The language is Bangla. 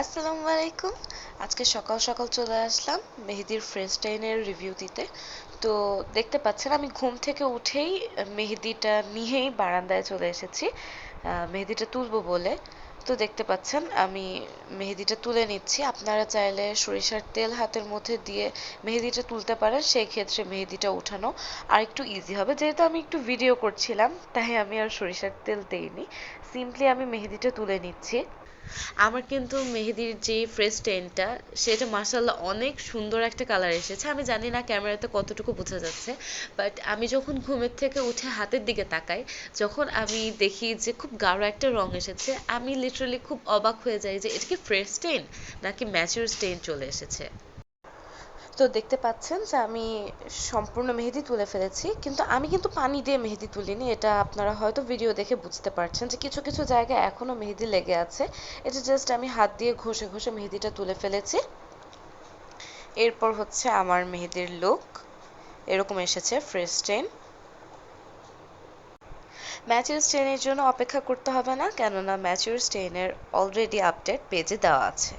আসসালামু আলাইকুম। আজকে সকাল সকাল চলে আসলাম মেহেদির ফ্রেঞ্চ টাইনের রিভিউ দিতে। তো দেখতে পাচ্ছেন আমি ঘুম থেকে উঠেই মেহেদিটা নিয়েই বারান্দায় চলে এসেছি। মেহেদিটা তুলবো বলে। তো দেখতে পাচ্ছেন আমি মেহেদিটা তুলে নিচ্ছি। আপনারা চাইলে সরিষার তেল হাতের মধ্যে দিয়ে মেহেদিটা তুলতে পারেন, সেই ক্ষেত্রে মেহেদিটা উঠানো আর একটু ইজি হবে। যেহেতু আমি একটু ভিডিও করছিলাম, তাই আমি আর সরিষার তেল দেইনি। সিম্পলি আমি মেহেদিটা তুলে নিচ্ছি। আমার কিন্তু মেহেদির যে ফ্রেশ টেনটা সেটা মাসাল্লাহ অনেক সুন্দর একটা কালার এসেছে। আমি জানি না ক্যামেরাতে কতটুকু বোঝা যাচ্ছে বাট আমি যখন ঘুমের থেকে উঠে হাতের দিকে তাকাই, যখন আমি দেখি যে খুব গাঢ় একটা রং এসেছে, আমি লিটারালি খুব অবাক হয়ে যাই যে এটা কি ফ্রেশ টেন নাকি ম্যাচিউর স্টেন চলে এসেছে। তো দেখতে পাচ্ছেন যে আমি সম্পূর্ণ মেহেদি তুলে ফেলেছি, কিন্তু আমি কিন্তু পানি দিয়ে মেহেদি তুলিনি। এটা আপনারা হয়তো ভিডিও দেখে বুঝতে পারছেন যে কিছু কিছু জায়গায় এখনও মেহেদি লেগে আছে। এটা জাস্ট আমি হাত দিয়ে ঘষে ঘষে মেহেদিটা তুলে ফেলেছি। এরপর হচ্ছে আমার মেহেদির লুক এরকম এসেছে ফ্রেশ স্টেন ম্যাচিউর স্টেনের জন্য অপেক্ষা করতে হবে না, কেননা ম্যাচিউর স্টেনের অলরেডি আপডেট পেজে দেওয়া আছে।